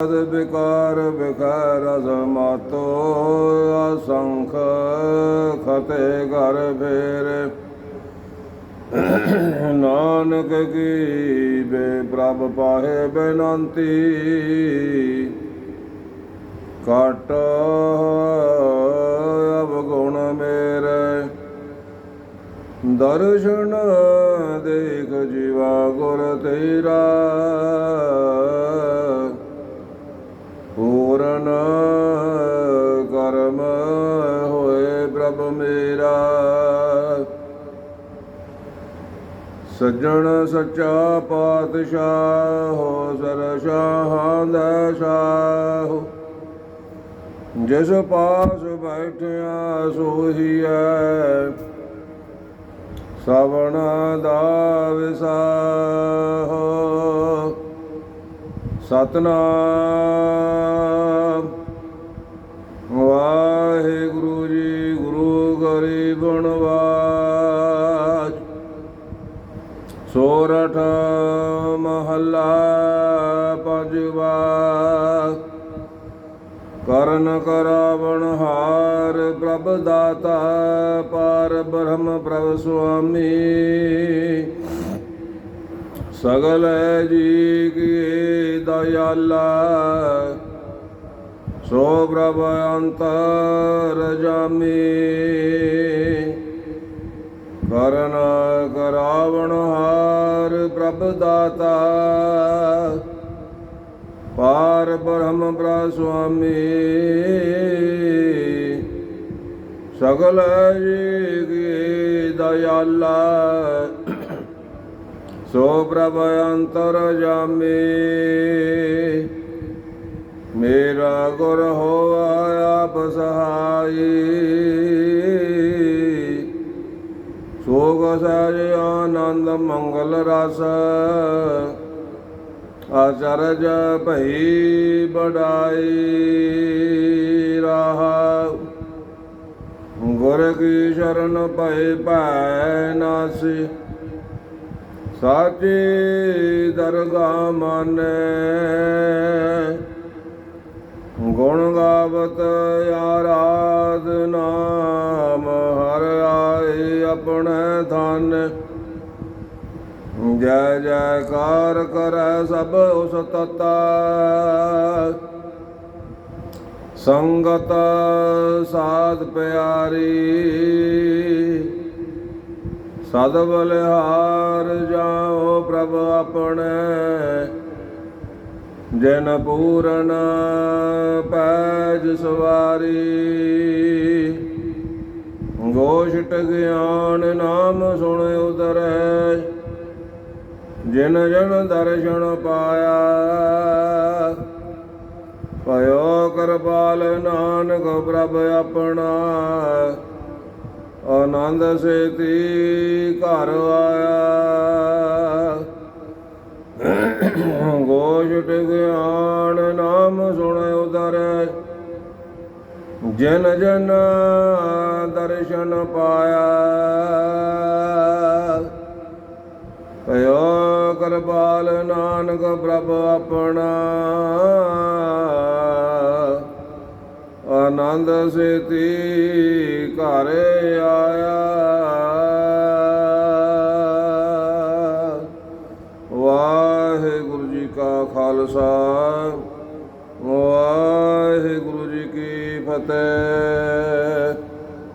ਤਦ ਵਿਕਾਰ ਵਿਖਾਰ ਮਾਤੋ, ਅਸੰਖ ਖਤੇ ਘਰ ਫੇਰ। ਨਾਨਕ ਕੀ ਬੇ ਪ੍ਰਭ ਪਾਹੇ ਬੇਨੰਤੀ ਕਾਟ ਅਵਗੁਣ ਮੇਰੇ। ਦਰਸ਼ਨ ਦੇਖ ਜੀਵਾ ਗੁਰ ਤੇਰਾ ਪੂਰਨ ਕਰਮ ਹੋਏ ਪ੍ਰਭ ਮੇਰਾ। ਸੱਜਣ ਸੱਚਾ ਪਾਤਸ਼ਾਹ ਹੋ ਸਰ ਸ਼ਾਹਾਂ ਦਾ ਸ਼ਾਹ। ਜਿਸ ਪਾਸ ਬੈਠਿਆ ਸੋਹੀਐ ਸਵਣ ਦਾ ਵਿਸਾਹ। ਸਤਨਾਮ। ਵਾਹਿਗੁਰੂ ਜੀ, ਗੁਰੂ ਗਰੀਬਨ ਵਾਜ ਸੋਰਠ ਮਹੱਲਾ ਪੰਜਵਾ ਕਰਨ ਕਰਾਵਣ ਹਾਰ ਪ੍ਰਭ ਦਾਤਾ, ਪਾਰ ਬ੍ਰਹਮ ਪ੍ਰਭ ਸੁਆਮੀ। ਸਗਲ ਜੀ ਕੀ ਦਇਆਲਾ ਸੋ ਪ੍ਰਭ ਅੰਤਰ ਜਾਮੀ। ਕਰਨ ਕਰਾਵਣ ਹਾਰ ਪ੍ਰਭ ਦਾਤਾ। ਪਾਰ ਬ੍ਰਹਮ ਪ੍ਰ ਸੁਆਮੀ। ਸਗਲ ਜੀ ਕੀ ਦਇਆਲਾ ਸੋ ਪ੍ਰਭ ਅੰਤਰ ਜਾਮੀ। ਮੇਰਾ ਗੁਰ ਹੋਆ, ਆਪ ਸਹਾਈ। ਸੋਗ ਸਹਿਜ ਆਨੰਦ ਮੰਗਲ ਰਸ। ਅਚਰਜ ਭਈ ਬੜਾਈ ਰਹਾ। ਗੁਰ ਕੀ ਸ਼ਰਨ ਭਏ ਭੈ ਨਾਸੀ। ਸਾਚੀ ਦਰਗਾ ਮਾਨੈ। ਗੁਣ ਗਾਵਤ ਆਰਾਧ ਨਾਮ, ਹਰ ਆਏ ਆਪਣੇ ਧਨ। ਜੈ ਜੈਕਾਰ ਕਰੈ ਸਭ ਉਸ ਤਤਾ। ਸੰਗਤ ਸਾਧ ਪਿਆਰੀ। ਸਦ ਬਲਿਹਾਰ ਜਾਓ ਪ੍ਰਭ ਆਪਣੇ, ਜਨ ਪੂਰਨ ਪੈਜ ਸਵਾਰੀ। ਗੋਸ਼ਟ ਗਿਆਨ ਨਾਮ ਸੁਣ ਉਦਰੈ ਜਿਨ ਜਨ ਦਰਸ਼ਨ ਪਾਇਆ। ਭਇਓ ਕਰਪਾਲ ਨਾਨਕ ਪ੍ਰਭ ਆਪਣਾ ਆਨੰਦ ਸੇਤੀ ਘਰ ਆਇਆ। ਗੋਸ਼ਟ ਗਿਆਨ ਨਾਮ ਸੁਣ ਉਦਰ ਜਨ ਜਨ ਦਰਸ਼ਨ ਪਾਇਆ। ਭਇਓ ਕਿਰਪਾਲ ਨਾਨਕ ਪ੍ਰਭ ਆਪਣਾ। ਆਨੰਦ ਸੇਤੀ ਘਰ ਆਇਆ। ਵਾਹਿਗੁਰੂ ਜੀ ਕਾ ਖਾਲਸਾ ਵਾਹਿਗੁਰੂ ਜੀ ਕੀ ਫਤਿਹ।